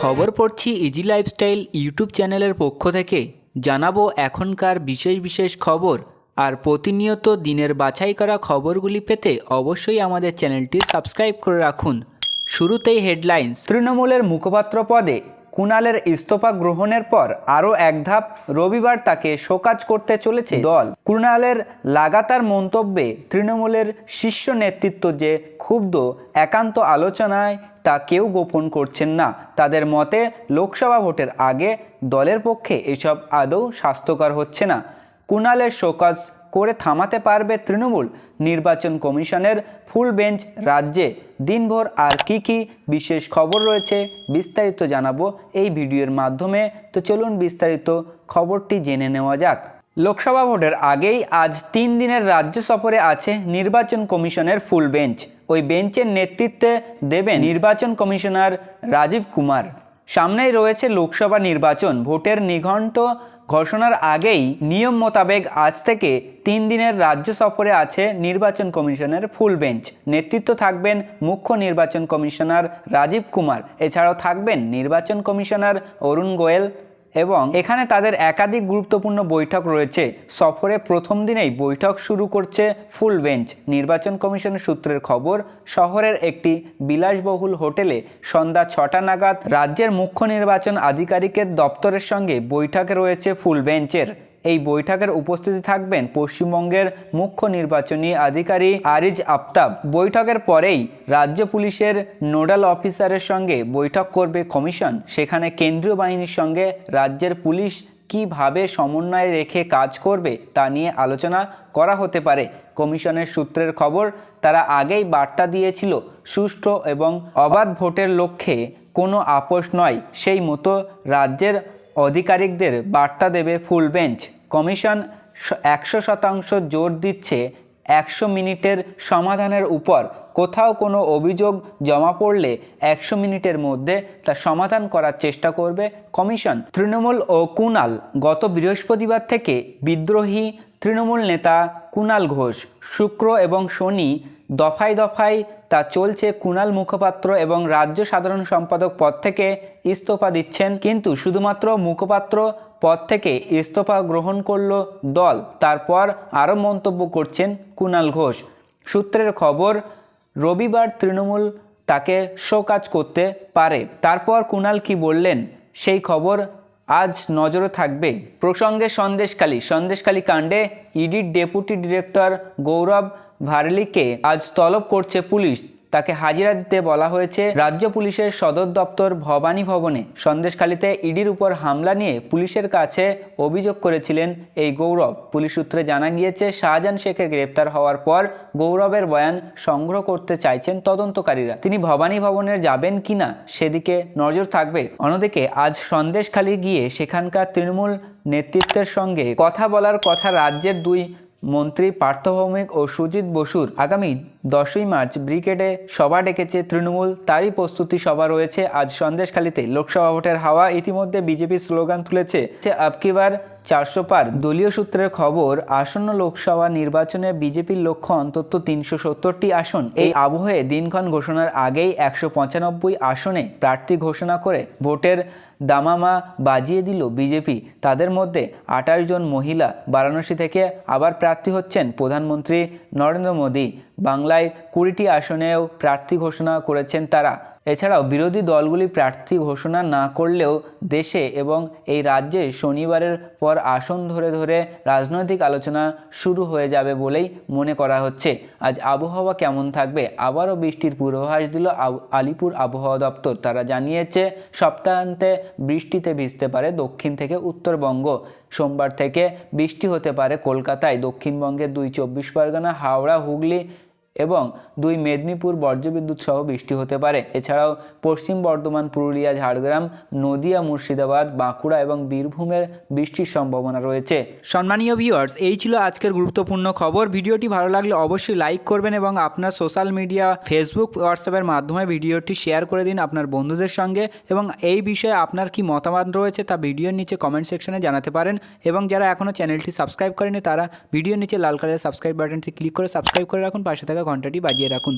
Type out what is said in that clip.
খবর পড়ছি easy lifestyle YouTube চ্যানেলের পক্ষ থেকে। জানাব এখনকার বিশেষ বিশেষ খবর আর প্রতিনিয়ত দিনের বাছাই করা খবরগুলি পেতে অবশ্যই আমাদের চ্যানেলটি সাবস্ক্রাইব করে রাখুন। শুরুতেই হেডলাইন্স তৃণমূলের মুখপাত্র পদে কুণালের ইস্তফা গ্রহণের পর আরও এক ধাপ রবিবার তাকে শোকাজ করতে চলেছে দল। কুণালের লাগাতার মন্তব্যে তৃণমূলের শীর্ষ নেতৃত্ব যে ক্ষুব্ধ একান্ত আলোচনায় তা কেউ গোপন করছেন না। তাদের মতে, লোকসভা ভোটের আগে দলের পক্ষে এসব আদৌ স্বাস্থ্যকর হচ্ছে না। কুণালের শোকজ করে থামাতে পারবে তৃণমূল। নির্বাচন কমিশনের ফুল বেঞ্চ রাজ্যে দিনভর আর কি কি বিশেষ খবর রয়েছে বিস্তারিত জানাব এই ভিডিওর মাধ্যমে। তো চলুন বিস্তারিত খবরটি জেনে নেওয়া যাক। লোকসভা ভোটের আগেই আজ তিন দিনের রাজ্য সফরে আছে নির্বাচন কমিশনের ফুল বেঞ্চ। ওই বেঞ্চের নেতৃত্বে দেবেন নির্বাচন কমিশনার রাজীব কুমার। সামনেই রয়েছে লোকসভা নির্বাচন। ভোটের নিঘণ্ট ঘোষণার আগেই নিয়ম মোতাবেক আজ থেকে তিন দিনের রাজ্য সফরে আছে নির্বাচন কমিশনের ফুল বেঞ্চ। নেতৃত্ব থাকবেন মুখ্য নির্বাচন কমিশনার রাজীব কুমার। এছাড়াও থাকবেন নির্বাচন কমিশনার অরুণ গোয়েল। এবং এখানে তাদের একাধিক গুরুত্বপূর্ণ বৈঠক রয়েছে। সফরে প্রথম দিনেই বৈঠক শুরু করছে ফুল বেঞ্চ। নির্বাচন কমিশনের সূত্রের খবর, শহরের একটি বিলাসবহুল হোটেলে সন্ধ্যা ছটা নাগাদ রাজ্যের মুখ্য নির্বাচন আধিকারিকের দপ্তরের সঙ্গে বৈঠকে রয়েছে ফুল বেঞ্চের। এই বৈঠকের উপস্থিতি থাকবেন পশ্চিমবঙ্গের মুখ্য নির্বাচনী আধিকারিক আরিজ আফতাব। বৈঠকের পরেই রাজ্য পুলিশের নোডাল অফিসারের সঙ্গে বৈঠক করবে কমিশন। সেখানে কেন্দ্রীয় বাহিনীর সঙ্গে রাজ্যের পুলিশ কীভাবে সমন্বয় রেখে কাজ করবে তা নিয়ে আলোচনা করা হতে পারে। কমিশনের সূত্রের খবর, তারা আগেই বার্তা দিয়েছিল, সুষ্ঠু এবং অবাধ ভোটের লক্ষ্যে কোনো আপোষ নয়। সেই মতো রাজ্যের আধিকারিকদের বার্তা দেবে ফুল বেঞ্চ। কমিশন একশো শতাংশ জোর দিচ্ছে একশো মিনিটের সমাধানের উপর। কোথাও কোনো অভিযোগ জমা পড়লে একশো মিনিটের মধ্যে তা সমাধান করার চেষ্টা করবে কমিশন। তৃণমূল ও কুনাল গত বৃহস্পতিবার থেকে বিদ্রোহী তৃণমূল নেতা কুণাল ঘোষ, শুক্র এবং শনি দফায় দফায় তা চলছে কুণাল মুখপাত্র এবং রাজ্য সাধারণ সম্পাদক পদ থেকে ইস্তফা দিচ্ছেন। কিন্তু শুধুমাত্র মুখপাত্র পদ থেকে ইস্তফা গ্রহণ করল দল। তারপর আরও মন্তব্য করছেন কুণাল ঘোষ। সূত্রের খবর, রবিবার তৃণমূল তাকে শোকাজ করতে পারে। তারপর কুণাল কি বললেন সেই খবর আজ নজরে থাকবে প্রসঙ্গে সন্দেশখালী। সন্দেশখালী কাণ্ডে ইডির ডেপুটি ডিরেক্টর গৌরব ভারলিকে আজ তলব করছে পুলিশ। তাকে হাজিরা দিতে বলা হয়েছে। রাজ্য পুলিশের সদর দপ্তর ভবানী ভবনে সন্দেশখালীতে ইডির উপর হামলা নিয়ে পুলিশের কাছে অভিযোগ করেছিলেন এই গৌরব। পুলিশ সূত্রে জানা গিয়েছে, শাহজাহান শেখের গ্রেপ্তার হওয়ার পর গৌরবের বয়ান সংগ্রহ করতে চাইছেন তদন্তকারীরা। তিনি ভবানী ভবনের যাবেন কিনা সেদিকে নজর থাকবে। অন্যদিকে, আজ সন্দেশখালী গিয়ে সেখানকার তৃণমূল নেতৃত্বের সঙ্গে কথা বলার কথা রাজ্যের দুই মন্ত্রী পার্থভৌমিক ও সুজিত বসুর আগামী দশই মার্চ ব্রিগেডে সভা ডেকেছে তৃণমূল, তারই প্রস্তুতি সভা রয়েছে। আজ সন্দেশখালীতে লোকসভা ভোটের হাওয়া ইতিমধ্যে বিজেপি স্লোগান তুলেছে। আবকিবার চারশো পার। দলীয় সূত্রের খবর, আসন্ন লোকসভা নির্বাচনে বিজেপির লক্ষ্য অন্তত তিনশো সত্তরটি আসন। এই আবহে দিনক্ষণ ঘোষণার আগেই একশো পঁচানব্বই আসনে প্রার্থী ঘোষণা করে ভোটের দামামা বাজিয়ে দিল বিজেপি। তাদের মধ্যে আঠাশ জন মহিলা, বারাণসী থেকে আবার প্রার্থী হচ্ছেন প্রধানমন্ত্রী নরেন্দ্র মোদী। বাংলায় কুড়িটি আসনেও প্রার্থী ঘোষণা করেছেন তারা। এছাড়াও বিরোধী দলগুলি প্রার্থী ঘোষণা না করলেও দেশে এবং এই রাজ্যে শনিবারের পর আসন ধরে ধরে রাজনৈতিক আলোচনা শুরু হয়ে যাবে বলেই মনে করা হচ্ছে। আজ আবহাওয়া কেমন থাকবে? আবারও বৃষ্টির পূর্বাভাস দিল আলিপুর আবহাওয়া দপ্তর। তারা জানিয়েছে, সপ্তাহান্তে বৃষ্টিতে ভিজতে পারে দক্ষিণ থেকে উত্তরবঙ্গ। সোমবার থেকে বৃষ্টি হতে পারে কলকাতায়। দক্ষিণবঙ্গের দুই চব্বিশ পরগনা, হাওড়া, হুগলি এবং দুই মেদিনীপুর বজ্রবিদ্যুৎ সহ বৃষ্টি হতে পারে। এছাড়াও পশ্চিম বর্ধমান, পুরুলিয়া, ঝাড়গ্রাম, নদিয়া, মুর্শিদাবাদ, বাঁকুড়া এবং বীরভূমের বৃষ্টির সম্ভাবনা রয়েছে। সম্মানীয় ভিউয়ার্স এই ছিল আজকের গুরুত্বপূর্ণ খবর। ভিডিওটি ভালো লাগলে অবশ্যই লাইক করবেন এবং আপনার সোশ্যাল মিডিয়া ফেসবুক হোয়াটসঅ্যাপের মাধ্যমে ভিডিওটি শেয়ার করে দিন আপনার বন্ধুদের সঙ্গে এবং এই বিষয়ে আপনার কি মতামত রয়েছে তা ভিডিওর নিচে কমেন্ট সেকশনে জানাতে পারেন এবং যারা এখনও চ্যানেলটি সাবস্ক্রাইব করেনি তারা ভিডিওর নিচে লাল কালারের সাবস্ক্রাইব বাটনটি ক্লিক করে সাবস্ক্রাইব করে রাখুন, পাশে থাকা ঘন্টাটি বাজিয়ে রাখুন।